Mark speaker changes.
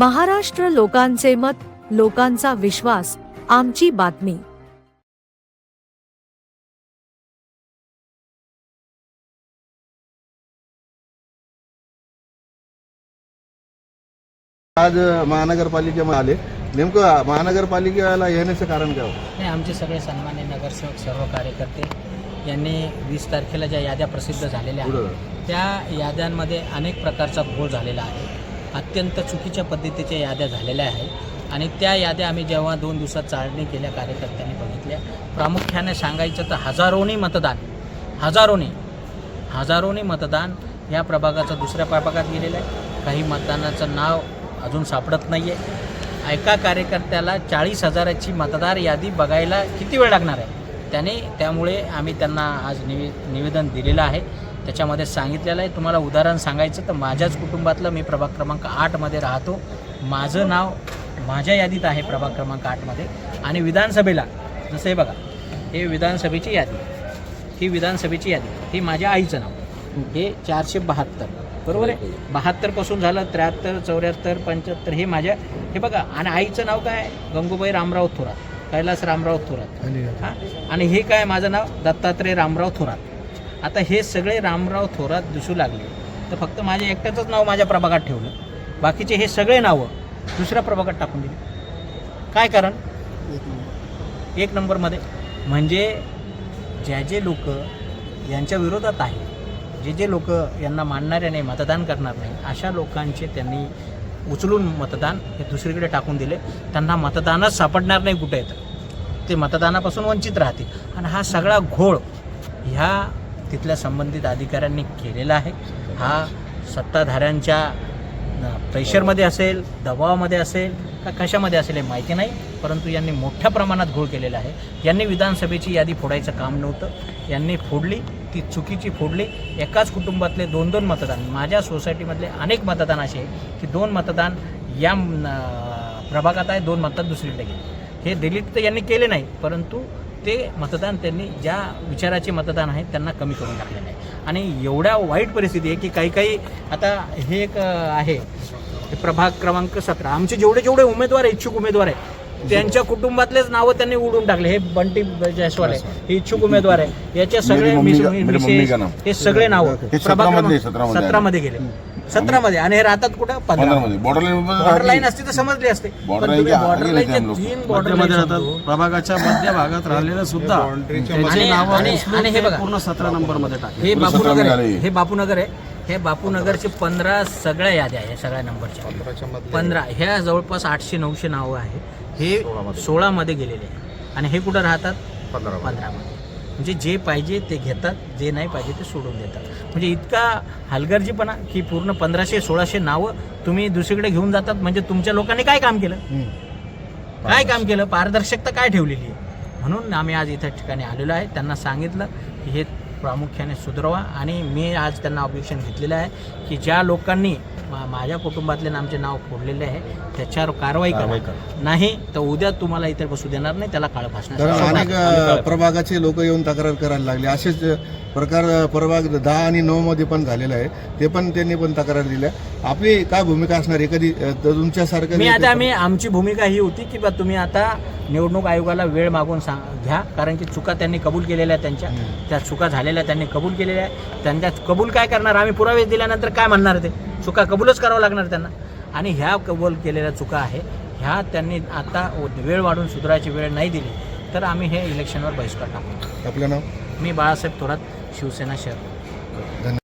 Speaker 1: महाराष्ट्र लोकांचे मत लोकांचा विश्वास आमची बातमी.
Speaker 2: आज महानगरपालिकेमध्ये आले. नेमकं महानगरपालिकेला येण्याचं कारण काय होतं?
Speaker 3: नाही आमचे सगळे सन्मान्य नगरसेवक सर्व कार्यकर्ते यांनी वीस तारखेला ज्या याद्या प्रसिद्ध झालेल्या आहेत त्या याद्यांमध्ये अनेक प्रकारचा घोळ झालेला आहे. अत्यंत चुकीच्या पद्धतीच्या याद्या झालेल्या आहेत. आणि त्या याद्या आम्ही जेव्हा दोन दिवसात चाळणी केल्या कार्यकर्त्यांनी बघितल्या. प्रामुख्याने सांगायचं तर हजारोनी मतदान हजारोनी हजारोनी मतदान या प्रभागाचं दुसऱ्या प्रभागात गेलेलं आहे. काही मतदानाचं नाव अजून सापडत नाही आहे एका कार्यकर्त्याला चाळीस हजाराची मतदार यादी बघायला किती वेळ लागणार आहे? त्याने त्यामुळे आम्ही त्यांना आज निवे निवेदन दिलेलं आहे. त्याच्यामध्ये सांगितलेलं आहे. तुम्हाला उदाहरण सांगायचं तर माझ्याच कुटुंबातलं मी प्रभाग क्रमांक आठमध्ये राहतो. माझं नाव माझ्या यादीत आहे प्रभाग क्रमांक आठमध्ये आणि विधानसभेला जसं हे बघा हे विधानसभेची यादी. ही विधानसभेची यादी. ही माझ्या आईचं नाव. हे चारशे बहात्तर. बरोबर आहे? बहात्तरपासून झालं त्र्याहत्तर चौऱ्याहत्तर पंच्याहत्तर हे माझ्या हे बघा आणि आईचं नाव काय? गंगूबाई रामराव थोरात. कैलास रामराव थोरात. हां? आणि हे काय माझं नाव? दत्तात्रय रामराव थोरात. आता हे सगळे रामराव थोरात दिसू लागले. तर फक्त माझ्या एकट्याचंच नाव माझ्या प्रभागात ठेवलं. बाकीचे हे सगळे नावं दुसऱ्या प्रभागात टाकून दिली. काय कारण? एक नंबरमध्ये म्हणजे ज्या जे लोक यांच्या विरोधात आहे जे जे लोक यांना मानणारे नाही मतदान करणार नाही अशा लोकांचे त्यांनी उचलून मतदान हे दुसरीकडे टाकून दिले. त्यांना मतदानच सापडणार नाही कुठे. येतं ते मतदानापासून वंचित राहतील. आणि हा सगळा घोळ ह्या तिथल्या संबंधित अधिकाऱ्यांनी केलेला आहे. हा सत्ताधाऱ्यांच्या प्रेशरमध्ये असेल दबावामध्ये असेल का कशामध्ये असेल हे माहिती नाही परंतु यांनी मोठ्या प्रमाणात घोळ केलेला आहे. यांनी विधानसभेची यादी फोडायचं काम नव्हतं. यांनी फोडली ती चुकीची फोडली. एकाच कुटुंबातले दोन दोन मतदान माझ्या सोसायटीमधले अनेक मतदान असे की दोन मतदान या प्रभागात आहे दोन मतदान दुसरीकडे गेले. हे डिलीट तर यांनी केले नाही परंतु ते मतदान त्यांनी ज्या विचाराचे मतदान आहे त्यांना कमी करून टाकलेलं आहे. आणि एवढ्या वाईट परिस्थिती आहे की काही काही आता हे एक आहे. प्रभाग क्रमांक सतरा. आमचे जेवढे जेवढे उमेदवार इच्छुक उमेदवार आहे त्यांच्या कुटुंबातलेच नावं त्यांनी उडून टाकले. हे बंटी जयस्वाल आहे हे इच्छुक उमेदवार आहे. याचे सगळे. हे सगळे नाव
Speaker 2: सतरामध्ये-
Speaker 3: गेले. सतरामध्ये आणि हे राहतात कुठं?
Speaker 2: पंधरामध्ये बॉर्डर
Speaker 3: बॉर्डर लाईन असते तर समजली असते. तीन
Speaker 4: राहतात. प्रभागाच्या मध्य भागात राहिलेलं सुद्धा
Speaker 3: आणि- हे बघा.
Speaker 4: पूर्ण सतरा नंबरमध्ये टाकले.
Speaker 3: हे बापूनगर आहे. हे बापूनगर आहे. हे बापूनगरचे पंधरा सगळ्या याद्या आहे सगळ्या नंबरच्या. पंधरा. ह्या जवळपास आठशे नऊशे नावं आहे हे सोळामध्ये. गेलेले आहे. आणि हे कुठं राहतात? पंधरामध्ये. म्हणजे जे पाहिजे ते घेतात जे नाही पाहिजे ते सोडून देतात. म्हणजे इतका हलगर्जीपणा की पूर्ण पंधराशे सोळाशे नावं तुम्ही दुसरीकडे घेऊन जातात म्हणजे तुमच्या लोकांनी काय काम केलं? काय काम केलं? पारदर्शकता काय ठेवलेली आहे? म्हणून आम्ही आज इथं ठिकाणी आलेलो आहे. त्यांना सांगितलं की हे प्रामुख्याने सुधारवा आणि मी आज त्यांना ऑब्जेक्शन घेतलेलं आहे की ज्या लोकांनी मा- माझ्या कुटुंबातले आमचे नाव फोडलेले आहे त्याच्यावर कारवाई करा. नाही तर उद्या तुम्हाला इथे बसू देणार नाही त्याला काळ भासणार
Speaker 2: अनेक प्रभागाचे लोक येऊन तक्रार करायला लागले. असेच प्रकार प्रभाग दहा आणि नऊ मध्ये पण झालेला आहे. ते पण त्यांनी पण तक्रार दिल्या. आपली काय भूमिका असणार? आहे कधी तुमच्यासारखं
Speaker 3: मी आता आम्ही आमची भूमिका ही होती की बा तुम्ही आता निवडणूक आयोगाला वेळ मागून सांग घ्या. कारण की चुका त्यांनी कबूल केलेल्या आहेत त्यांच्या. त्या चुका झालेल्या त्यांनी कबूल केलेल्या आहे त्यांच्या कबूल काय करणार? आम्ही पुरावे दिल्यानंतर काय म्हणणार ते? चुका कबूलच करावं लागणार त्यांना. आणि ह्या कबूल केलेल्या चुका आहे. ह्या त्यांनी आता वेळ वाढून सुधारायची वेळ नाही दिली. तर आम्ही हे इलेक्शनवर बहिष्कार टाकू.
Speaker 2: आपलं नाव?
Speaker 3: मी बाळासाहेब थोरात. शिवसेना शहर.
Speaker 2: धन्यवाद.